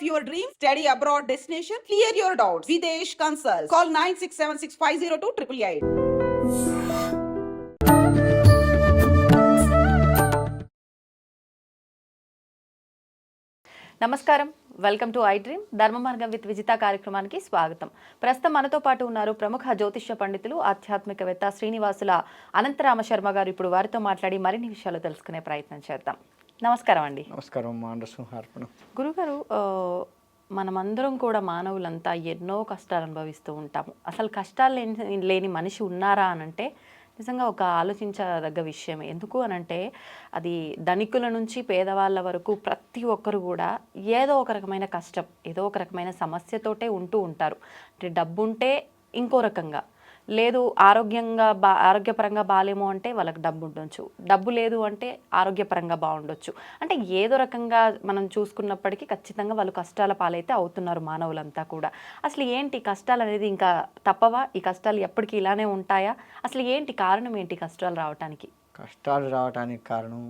of your dreams, study abroad destination, clear your doubts. Videsh Consult. Call 9676502888. నమస్కారం welcome to I dream Dharma Margam with Vijitha కార్యక్రమానికి స్వాగతం ప్రస్తుతం మనతో పాటు ఉన్నారు ప్రముఖ జ్యోతిష్య పండితులు ఆధ్యాత్మికవేత్త శ్రీనివాసుల అనంతరామ శర్మ గారు ఇప్పుడు వారితో మాట్లాడి మరిన్ని విషయాలు తెలుసుకునే ప్రయత్నం చేద్దాం నమస్కారం అండి. నమస్కారం మాండసింహార్పణం. గురుగారు మనమందరం కూడా మానవులంతా ఎన్నో కష్టాలు అనుభవిస్తూ ఉంటాము. అసలు కష్టాలు లేని లేని మనిషి ఉన్నారా అనంటే నిజంగా ఒక ఆలోచించదగ్గ విషయం ఎందుకు అనంటే అది ధనికుల నుంచి పేదవాళ్ళ వరకు ప్రతి ఒక్కరు కూడా ఏదో ఒక రకమైన కష్టం ఏదో ఒక రకమైన సమస్యతోటే ఉంటూ ఉంటారు. అంటే డబ్బు ఉంటే ఇంకో రకంగా. లేదు ఆరోగ్యంగా బా ఆరోగ్యపరంగా బాగాలేమో అంటే వాళ్ళకి డబ్బు ఉండొచ్చు. డబ్బు లేదు అంటే ఆరోగ్యపరంగా బాగుండొచ్చు. అంటే ఏదో రకంగా మనం చూసుకున్నప్పటికీ ఖచ్చితంగా వాళ్ళు కష్టాల పాలైతే అవుతున్నారు మానవులంతా కూడా. అసలు ఏంటి కష్టాలు అనేది ఇంకా తప్పవా? ఈ కష్టాలు ఎప్పటికీ ఇలానే ఉంటాయా? అసలు ఏంటి కారణం ఏంటి కష్టాలు రావటానికి? కష్టాలు రావడానికి కారణం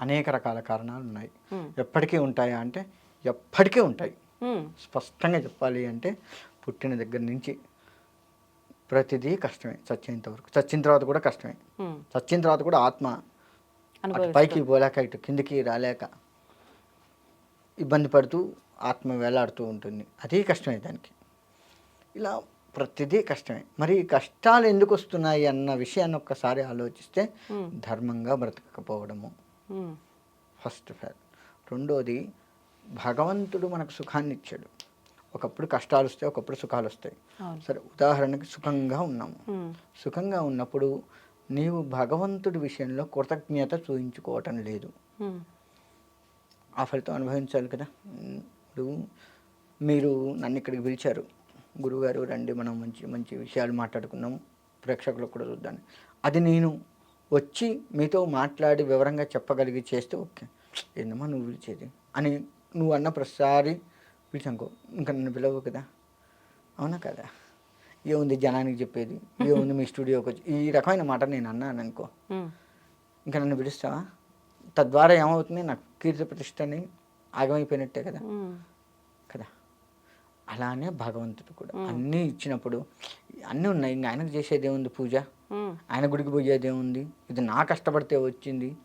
అనేక రకాల కారణాలు ఉన్నాయి. ఎప్పటికీ ఉంటాయా అంటే ఎప్పటికీ ఉంటాయి. స్పష్టంగా చెప్పాలి అంటే పుట్టిన దగ్గర నుంచి ప్రతిదీ కష్టమే. చచ్చేంత వరకు. చచ్చిన తర్వాత కూడా కష్టమే. చచ్చిన తర్వాత కూడా ఆత్మ. అటు పైకి పోలేక ఇటు కిందికి రాలేక ఇబ్బంది పడుతూ ఆత్మ వేలాడుతూ ఉంటుంది. అది కష్టమే దానికి. ఇలా ప్రతిదీ కష్టమే. మరి కష్టాలు ఎందుకు వస్తున్నాయి అన్న విషయాన్ని ఒక్కసారి ఆలోచిస్తే ధర్మంగా బ్రతకకపోవడము. First of all. రెండోది భగవంతుడు మనకు సుఖాన్ని ఇచ్చాడు ఒకప్పుడు కష్టాలు వస్తాయి ఒకప్పుడు సుఖాలు వస్తాయి. సరే ఉదాహరణకి సుఖంగా ఉన్నాము. సుఖంగా ఉన్నప్పుడు నీవు భగవంతుడి విషయంలో కృతజ్ఞత చూయించుకోవటం లేదు. ఆ ఫలితం అనుభవించాలి కదా. ఇప్పుడు మీరు నన్ను ఇక్కడికి పిలిచారు. గురుగారు రండి మనం మంచి మంచి విషయాలు మాట్లాడుకుందాం. ప్రేక్షకులకు కూడా చూద్దాం. అది నేను వచ్చి మీతో మాట్లాడి వివరంగా చెప్పగలిగి చేస్తే ఓకే. ఏందమ్మా నువ్వు పిలిచేది? అని నువ్వు అన్న ప్రతిసారి పిలిచానుకో ఇంకా నన్ను పిలవు కదా. అవునా కదా? ఏముంది జనానికి చెప్పేది? ఏముంది మీ స్టూడియోకి వచ్చి? ఈ రకమైన మాట నేను అన్నాను అనుకో. ఇంకా నన్ను పిలుస్తావా? తద్వారా ఏమవుతుంది? నాకు కీర్తి ప్రతిష్టని ఆగమైపోయినట్టే కదా. కదా? అలానే భగవంతుడు కూడా. అన్నీ ఇచ్చినప్పుడు అన్నీ ఉన్నాయి. ఇంకా ఆయనకు చేసేది ఏముంది పూజ? ఆయన గుడికి పోయేది ఏముంది? ఇది నా కష్టపడితే వచ్చింది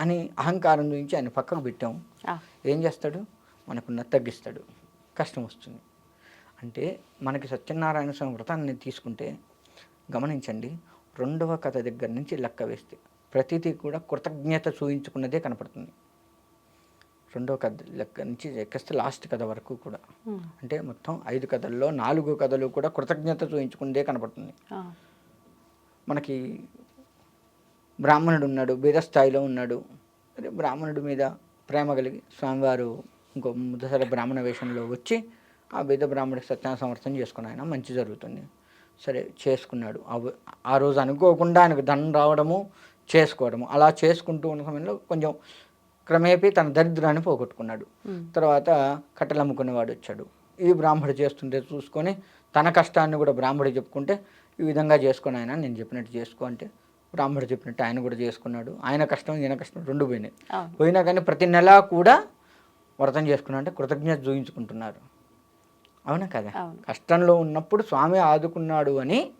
అని అహంకారం నుంచి ఆయన పక్కకు పెట్టాం. ఆ, ఏం చేస్తాడు? మనకున్న తగ్గిస్తాడు కష్టం వస్తుంది. అంటే మనకి సత్యనారాయణ స్వామి వ్రతాన్ని తీసుకుంటే గమనించండి రెండవ కథ దగ్గర నుంచి లెక్క వేస్తే ప్రతిదీ కూడా కృతజ్ఞత చూయించుకున్నదే కనపడుతుంది. రెండవ కథ లెక్క నుంచి ఎక్కిస్తే లాస్ట్ కథ వరకు కూడా. అంటే మొత్తం ఐదు కథల్లో నాలుగు కథలు కూడా కృతజ్ఞత చూయించుకున్నదే కనపడుతుంది. మనకి బ్రాహ్మణుడు ఉన్నాడు బీద స్థాయిలో ఉన్నాడు. అదే బ్రాహ్మణుడి మీద ప్రేమ కలిగి స్వామివారు ఇంకో ముద్దసర బ్రాహ్మణ వేషంలో వచ్చి ఆ బీద బ్రాహ్మణుడికి సత్యాన సమర్థం చేసుకుని ఆయన మంచి జరుగుతుంది. సరే చేసుకున్నాడు. ఆ రోజు అనుకోకుండా ఆయనకు ధనం రావడము చేసుకోవడము. అలా చేసుకుంటూ ఉన్న సమయంలో కొంచెం క్రమేపీ తన దరిద్రాన్ని పోగొట్టుకున్నాడు. తర్వాత కట్టెలు అమ్ముకునేవాడు వచ్చాడు. ఈ బ్రాహ్మడు చేస్తుంటే చూసుకొని తన కష్టాన్ని కూడా బ్రాహ్మడు చెప్పుకుంటే ఈ విధంగా చేసుకొని ఆయన నేను చెప్పినట్టు చేసుకో అంటే బ్రాహ్మడు చెప్పినట్టు ఆయన కూడా చేసుకున్నాడు. ఆయన కష్టం ఈయన కష్టం రెండు పోయినాయి. పోయినా కానీ ప్రతి నెల కూడా వ్రతం చేసుకున్నా అంటే కృతజ్ఞత చూయించుకుంటున్నారు. అవునా కదా. కష్టంలో ఉన్నప్పుడు స్వామి ఆదుకున్నాడు అని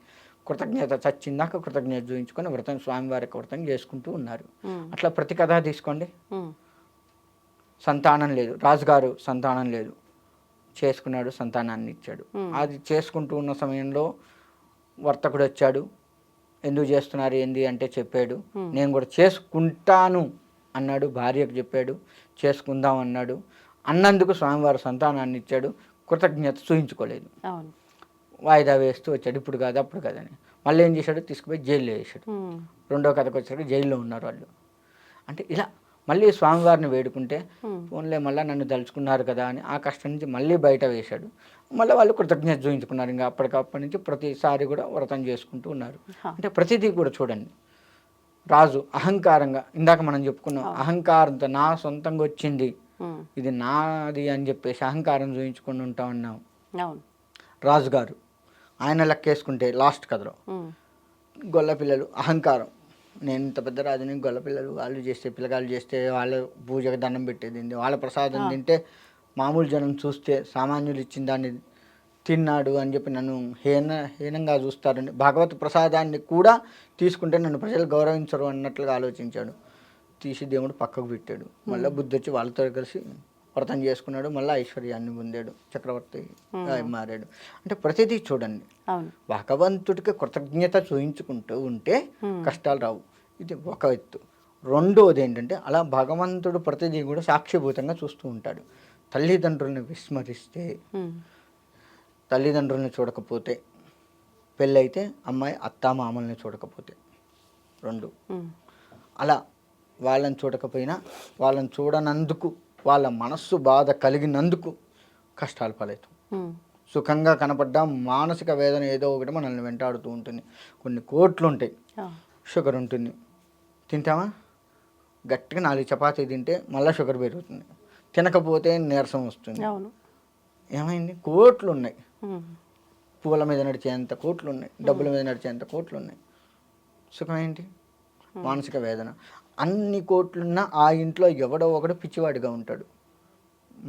కృతజ్ఞత చచ్చిందాక కృతజ్ఞత చూయించుకొని వ్రతం స్వామివారి యొక్క వ్రతం చేసుకుంటూ ఉన్నారు. అట్లా ప్రతి కథ తీసుకోండి. సంతానం లేదు. రాజుగారు సంతానం లేదు. చేసుకున్నాడు సంతానాన్ని ఇచ్చాడు. అది చేసుకుంటూ ఉన్న సమయంలో వర్తకుడు వచ్చాడు. ఎందుకు చేస్తున్నారు? ఏంది? అంటే చెప్పాడు. నేను కూడా చేసుకుంటాను. అన్నాడు భార్యకు చెప్పాడు చేసుకుందాం అన్నాడు. అన్నందుకు స్వామివారు సంతానాన్ని ఇచ్చాడు కృతజ్ఞత చూయించుకోలేదు వాయిదా వేస్తూ వచ్చాడు ఇప్పుడు కాదు అప్పుడు కాదని మళ్ళీ ఏం చేశాడు? తీసుకుపోయి జైల్లో వేసాడు రెండో కథకు వచ్చాడు జైల్లో ఉన్నారు వాళ్ళు. అంటే ఇలా మళ్ళీ స్వామివారిని వేడుకుంటే ఫోన్లే మళ్ళీ నన్ను తలుచుకున్నారు కదా అని ఆ కష్టం నుంచి మళ్ళీ బయట వేశాడు. మళ్ళీ వాళ్ళు కృతజ్ఞత చూపించుకున్నారు ఇంకా అప్పటికప్పటి నుంచి ప్రతిసారి కూడా వ్రతం చేసుకుంటూ ఉన్నారు. అంటే ప్రతిదీ కూడా చూడండి. రాజు అహంకారంగా. ఇందాక మనం చెప్పుకున్నాం అహంకారంతో నా సొంతంగా వచ్చింది. ఇది నాది అని చెప్పేసి అహంకారం చూపించుకొని ఉంటా ఉన్నాం రాజుగారు ఆయన లెక్కేసుకుంటే లాస్ట్ కథలో గొల్ల పిల్లలు అహంకారం. నేను ఇంత పెద్ద రాజుని గొల్ల పిల్లలు వాళ్ళు చేస్తే పిల్లగాళ్ళు చేస్తే వాళ్ళ పూజకు దండం పెట్టేది వాళ్ళ ప్రసాదం తింటే మామూలు జనం చూస్తే సామాన్యులు ఇచ్చిన దాన్ని తిన్నాడు అని చెప్పి నన్ను హీన హీనంగా చూస్తారని భగవత్ ప్రసాదాన్ని కూడా తీసుకుంటే నన్ను ప్రజలు గౌరవించరు అన్నట్లుగా ఆలోచించాడు. తీసి దేవుడు పక్కకు పెట్టాడు. మళ్ళీ బుద్ధి వచ్చి వాళ్ళతో కలిసి వ్రతం చేసుకున్నాడు. మళ్ళీ ఐశ్వర్యాన్ని పొందాడు. చక్రవర్తి మారాడు. అంటే ప్రతిదీ చూడండి. భగవంతుడికి కృతజ్ఞత చూయించుకుంటూ ఉంటే కష్టాలు రావు. ఇది ఒక ఎత్తు. రెండోది ఏంటంటే అలా భగవంతుడు ప్రతిదీ కూడా సాక్షిభూతంగా చూస్తూ ఉంటాడు. తల్లిదండ్రులను విస్మరిస్తే. తల్లిదండ్రులను చూడకపోతే పెళ్ళైతే అమ్మాయి అత్తా మామల్ని చూడకపోతే. రెండు. అలా వాళ్ళని చూడకపోయినా వాళ్ళని చూడనందుకు వాళ్ళ మనస్సు బాధ కలిగినందుకు కష్టాలు పాలవుతాం. సుఖంగా కనపడ్డా మానసిక వేదన ఏదో ఒకటి మనల్ని వెంటాడుతూ ఉంటుంది. కొన్ని కోట్లు ఉంటాయి. షుగర్ ఉంటుంది. తింటామా? గట్టిగా నాలుగు చపాతీ తింటే మళ్ళీ షుగర్ పెరుగుతుంది. తినకపోతే నీరసం వస్తుంది. ఏమైంది? కోట్లు ఉన్నాయి పూల మీద నడిచేంత కోట్లు ఉన్నాయి డబ్బుల మీద నడిచేంత కోట్లు ఉన్నాయి సుఖం ఏంటి మానసిక వేదన. అన్ని కోట్లున్నా ఆ ఇంట్లో ఎవడో ఒకడు పిచ్చివాడిగా ఉంటాడు.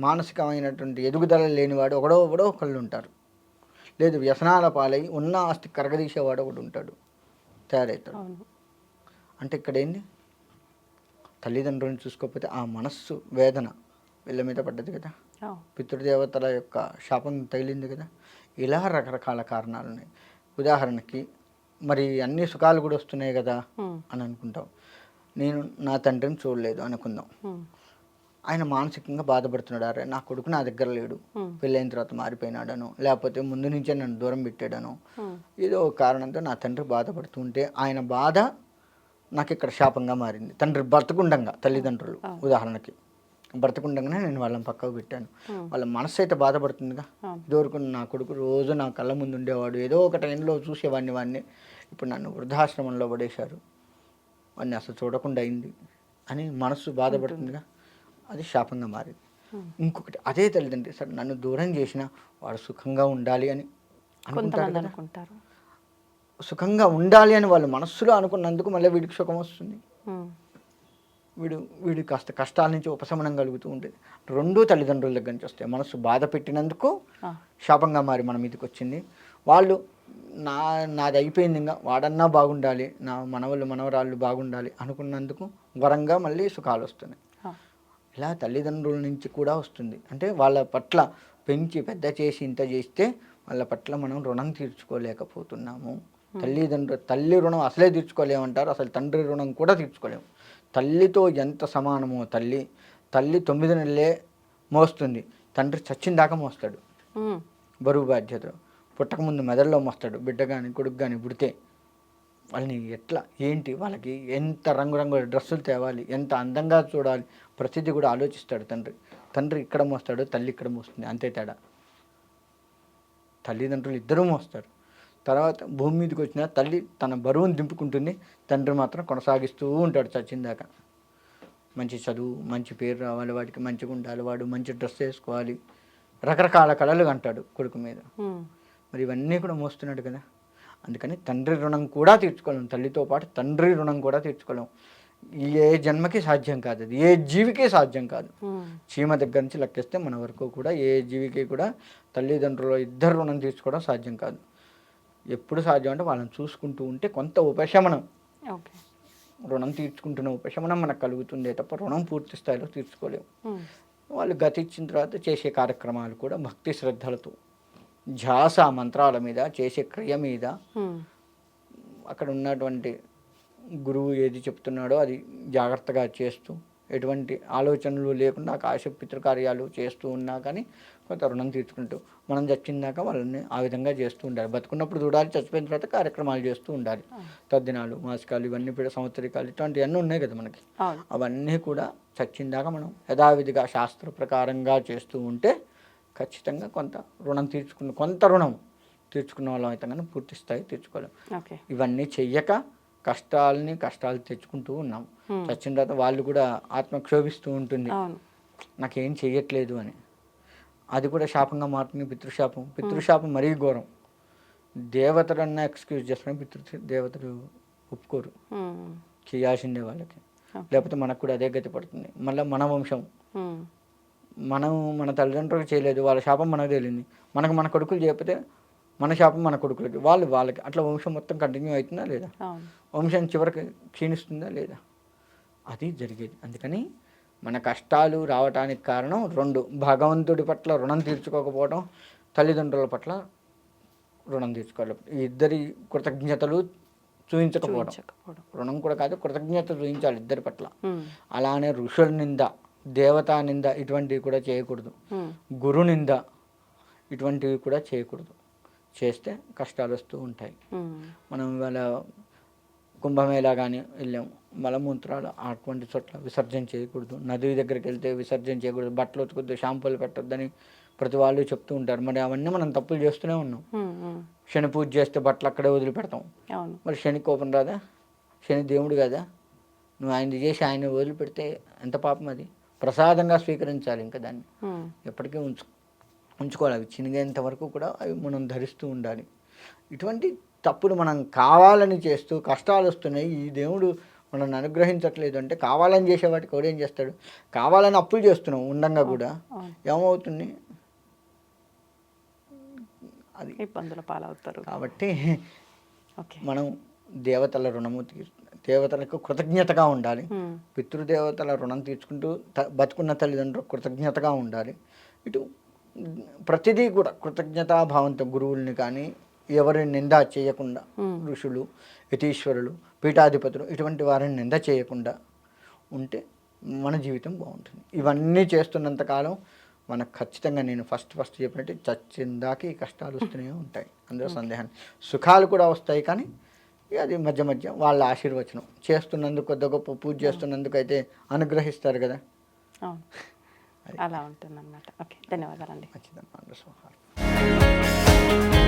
మానసికమైనటువంటి ఎదుగుదల లేనివాడు ఒకడో ఒకడో ఒకళ్ళు ఉంటారు లేదు వ్యసనాల పాలై ఉన్న ఆస్తి కరగదీసేవాడు ఒకడు ఉంటాడు. తయారవుతాడు అంటే ఇక్కడ ఏంది తల్లిదండ్రులను చూసుకోకపోతే ఆ మనస్సు వేదన వీళ్ళ మీద పడ్డది కదా. పితృదేవతల యొక్క శాపం తగిలింది కదా. ఇలా రకరకాల కారణాలు ఉన్నాయి ఉదాహరణకి మరి అన్ని సుఖాలు కూడా వస్తున్నాయి కదా. అని అనుకుంటాం. నేను నా తండ్రిని చూడలేదు అనుకుందాం. ఆయన మానసికంగా బాధపడుతున్నాడు. అరే నా కొడుకు నా దగ్గర లేడు. పెళ్ళైన తర్వాత మారిపోయినాడను లేకపోతే ముందు నుంచే నన్ను దూరం పెట్టాడను. ఏదో ఒక కారణంతో నా తండ్రి బాధపడుతుంటే ఆయన బాధ నాకు ఇక్కడ శాపంగా మారింది. తండ్రి బ్రతకుండంగా తల్లిదండ్రులు ఉదాహరణకి. బ్రతకుండంగానే నేను వాళ్ళని పక్కకు పెట్టాను. వాళ్ళ మనసు అయితే బాధపడుతుందిగా. ఇదివరకు నా కొడుకు రోజు నా కళ్ళ ముందు ఉండేవాడు. ఏదో ఒక టైంలో చూసేవాడిని వాడిని. ఇప్పుడు నన్ను వృద్ధాశ్రమంలో పడేశారు. వాడిని అసలు చూడకుండా అయింది అని మనసు బాధపడుతుందిగా. అది శాపంగా మారింది. ఇంకొకటి అదే తల్లిదండ్రి సరే నన్ను దూరం చేసిన వాడు సుఖంగా ఉండాలి అని అనుకుంటారు సుఖంగా ఉండాలి అని వాళ్ళు మనస్సులో అనుకున్నందుకు మళ్ళీ వీడికి సుఖం వస్తుంది. వీడు వీడి కాస్త కష్టాల నుంచి ఉపశమనం కలుగుతూ ఉంటుంది రెండూ తల్లిదండ్రుల దగ్గర నుంచి వస్తాయి. మనసు బాధ పెట్టినందుకు. శాపంగా మారి మన మీదకి వచ్చింది. వాళ్ళు నా నాది అయిపోయింది ఇంకా వాడన్నా బాగుండాలి నా మనవళ్ళు మనవరాళ్ళు బాగుండాలి అనుకున్నందుకు వరంగా మళ్ళీ సుఖాలు వస్తున్నాయి. ఇలా తల్లిదండ్రుల నుంచి కూడా వస్తుంది. అంటే వాళ్ళ పట్ల పెంచి పెద్ద చేసి ఇంత చేస్తే వాళ్ళ పట్ల మనం రుణం తీర్చుకోలేకపోతున్నాము. తల్లిదండ్రులు తల్లి రుణం అసలే తీర్చుకోలేమంటారు అసలు తండ్రి రుణం కూడా తీర్చుకోలేము. తల్లితో ఎంత సమానమో తల్లి తల్లి తొమ్మిది నెలలే మోస్తుంది. తండ్రి చచ్చిన దాకా మోస్తాడు. బరువు బాధ్యత పుట్టకముందు మెదడులో మోస్తాడు. బిడ్డ కానీ కొడుకు కానీ పుడితే వాళ్ళని ఎట్లా ఏంటి వాళ్ళకి ఎంత రంగురంగుల డ్రెస్సులు తేవాలి ఎంత అందంగా చూడాలి ప్రతిదీ కూడా ఆలోచిస్తాడు తండ్రి. తండ్రి ఇక్కడ మోస్తాడు తల్లి ఇక్కడ మోస్తుంది. అంతే తేడా. తల్లిదండ్రులు ఇద్దరూ మోస్తారు. తర్వాత భూమి మీదకి వచ్చిన తల్లి తన బరువును దింపుకుంటుంది. తండ్రి మాత్రం కొనసాగిస్తూ ఉంటాడు చచ్చిందాకా మంచి చదువు మంచి పేరు రావాలి వాడికి మంచిగా ఉండాలి వాడు మంచి డ్రెస్ వేసుకోవాలి. రకరకాల కళలు అంటాడు కొడుకు మీద. మరి ఇవన్నీ కూడా మోస్తున్నాడు కదా. అందుకని తండ్రి రుణం కూడా తీర్చుకోలేం. తల్లితో పాటు తండ్రి రుణం కూడా తీర్చుకోలేం. ఏ జన్మకి సాధ్యం కాదు అది. ఏ జీవికి సాధ్యం కాదు. చీమ దగ్గర నుంచి లెక్కిస్తే మన వరకు కూడా ఏ జీవికి కూడా తల్లిదండ్రులు ఇద్దరు రుణం తీర్చుకోవడం సాధ్యం కాదు. ఎప్పుడు సాధ్యం అంటే వాళ్ళని చూసుకుంటూ ఉంటే కొంత ఉపశమనం ఓకే రుణం తీర్చుకుంటున్న ఉపశమనం మనకు కలుగుతుందే తప్ప రుణం పూర్తి స్థాయిలో తీర్చుకోలేము. వాళ్ళు గతించిన తర్వాత చేసే కార్యక్రమాలు కూడా భక్తి శ్రద్ధలతో ధ్యాస మంత్రాల మీద చేసే క్రియ మీద. అక్కడ ఉన్నటువంటి గురువు ఏది చెప్తున్నాడో అది జాగ్రత్తగా చేస్తూ ఎటువంటి ఆలోచనలు లేకుండా ఆకాశ పితృకార్యాలు చేస్తూ ఉన్నా కానీ కొంత రుణం తీర్చుకుంటూ మనం చచ్చిందాక వాళ్ళని ఆ విధంగా చేస్తూ ఉండాలి. బతుకున్నప్పుడు చూడాలి చచ్చిపోయిన తర్వాత కార్యక్రమాలు చేస్తూ ఉండాలి. తద్దినాలు మాసికాలు ఇవన్నీ కూడా సంవత్సరికాలు ఇటువంటివన్నీ ఉన్నాయి కదా మనకి. అవును. అవన్నీ కూడా చచ్చిందాక మనం యథావిధిగా శాస్త్ర ప్రకారంగా చేస్తూ ఉంటే ఖచ్చితంగా కొంత రుణం తీర్చుకున్న కొంత రుణం తీర్చుకున్న వాళ్ళం అయితే కానీ పూర్తి స్థాయి తీర్చుకోలేం. ఓకే. ఇవన్నీ చెయ్యక కష్టాలని కష్టాలు తెచ్చుకుంటూ ఉన్నాం. చచ్చిన తర్వాత వాళ్ళు కూడా ఆత్మ క్షోభిస్తూ ఉంటుంది నాకేం చెయ్యట్లేదు అని. అది కూడా శాపంగా మారుతుంది పితృశాపం. పితృశాపం మరీ ఘోరం. దేవతలన్నా ఎక్స్క్యూజ్ చేస్తారని పితృ దేవతలు ఒప్పుకోరు. చేయాల్సిందే వాళ్ళకి. లేకపోతే మనకు కూడా అదే గతి పడుతుంది. మళ్ళీ మన వంశం. మనం మన తల్లిదండ్రులకు చేయలేదు. వాళ్ళ శాపం మనకు తేలింది. మనకు మన కొడుకులు చెప్పితే మన శాపం మన కొడుకులకి. వాళ్ళు వాళ్ళకి. అట్లా వంశం మొత్తం కంటిన్యూ అవుతుందా లేదా? వంశం చివరికి క్షీణిస్తుందా లేదా? అది జరిగేది. అందుకని మన కష్టాలు రావటానికి కారణం రెండు భగవంతుడి పట్ల రుణం తీర్చుకోకపోవడం తల్లిదండ్రుల పట్ల రుణం తీర్చుకోవాలి ఇద్దరి కృతజ్ఞతలు చూపించకపోవడం రుణం కూడా కాదు కృతజ్ఞత చూపించాలి ఇద్దరి పట్ల. అలానే ఋషుల నింద దేవతా నింద ఇటువంటివి కూడా చేయకూడదు. గురు నింద ఇటువంటివి కూడా చేయకూడదు. చేస్తే కష్టాలు వస్తూ ఉంటాయి. మనం ఇవాళ కుంభమేళా కానీ వెళ్ళాం. మలమూత్రాలు అటువంటి చోట్ల విసర్జన చేయకూడదు. నది దగ్గరికి వెళ్తే విసర్జన చేయకూడదు. బట్టలు ఉతుకుద్దు షాంపూలు పెట్టొద్దని ప్రతి వాళ్ళు చెప్తూ ఉంటారు. మరి అవన్నీ మనం తప్పులు చేస్తూనే ఉన్నాం. శని పూజ చేస్తే బట్టలు అక్కడే వదిలిపెడతాం. మరి శని కోపం రాదా? శని దేవుడు కదా. నువ్వు ఆయన చేసి ఆయన వదిలిపెడితే ఎంత పాపం అది? ప్రసాదంగా స్వీకరించాలి ఇంకా దాన్ని. ఎప్పటికీ ఉంచు. ఉంచుకోవాలి. అవి చినిగేంత వరకు కూడా అవి మనం ధరిస్తూ ఉండాలి. ఇటువంటి తప్పులు మనం కావాలని చేస్తూ కష్టాలు వస్తున్నాయి. ఈ దేవుడు మనల్ని అనుగ్రహించట్లేదు అంటే కావాలని చేసేవాటికి ఎవడు ఏం చేస్తాడు? కావాలని అప్పులు చేస్తున్నాం ఉండంగా కూడా. ఏమవుతుంది? అది ఇబ్బందుల పాలవుతారు. కాబట్టి మనం దేవతల రుణము తీర్చు దేవతలకు కృతజ్ఞతగా ఉండాలి. పితృదేవతల రుణం తీర్చుకుంటూ బతుకున్న తల్లిదండ్రులకు కృతజ్ఞతగా ఉండాలి. ఇటు ప్రతిదీ కూడా కృతజ్ఞతాభావంతో గురువుల్ని కానీ ఎవరిని నింద చేయకుండా ఋషులు యతీశ్వరులు పీఠాధిపతులు ఇటువంటి వారిని నింద చేయకుండా ఉంటే మన జీవితం బాగుంటుంది. ఇవన్నీ చేస్తున్నంత కాలం మనకు ఖచ్చితంగా నేను ఫస్ట్ ఫస్ట్ చెప్పినట్టు చచ్చిందాక ఈ కష్టాలు వస్తూనే ఉంటాయి. అందులో సందేహాన్ని సుఖాలు కూడా వస్తాయి కానీ అది మధ్య మధ్య వాళ్ళ ఆశీర్వచనం. చేస్తున్నందుకు కొద్ది గొప్ప పూజ చేస్తున్నందుకు అయితే అనుగ్రహిస్తారు కదా. అలా ఉంటుందన్నమాట. ఓకే ధన్యవాదాలండి. ఖచ్చితంగా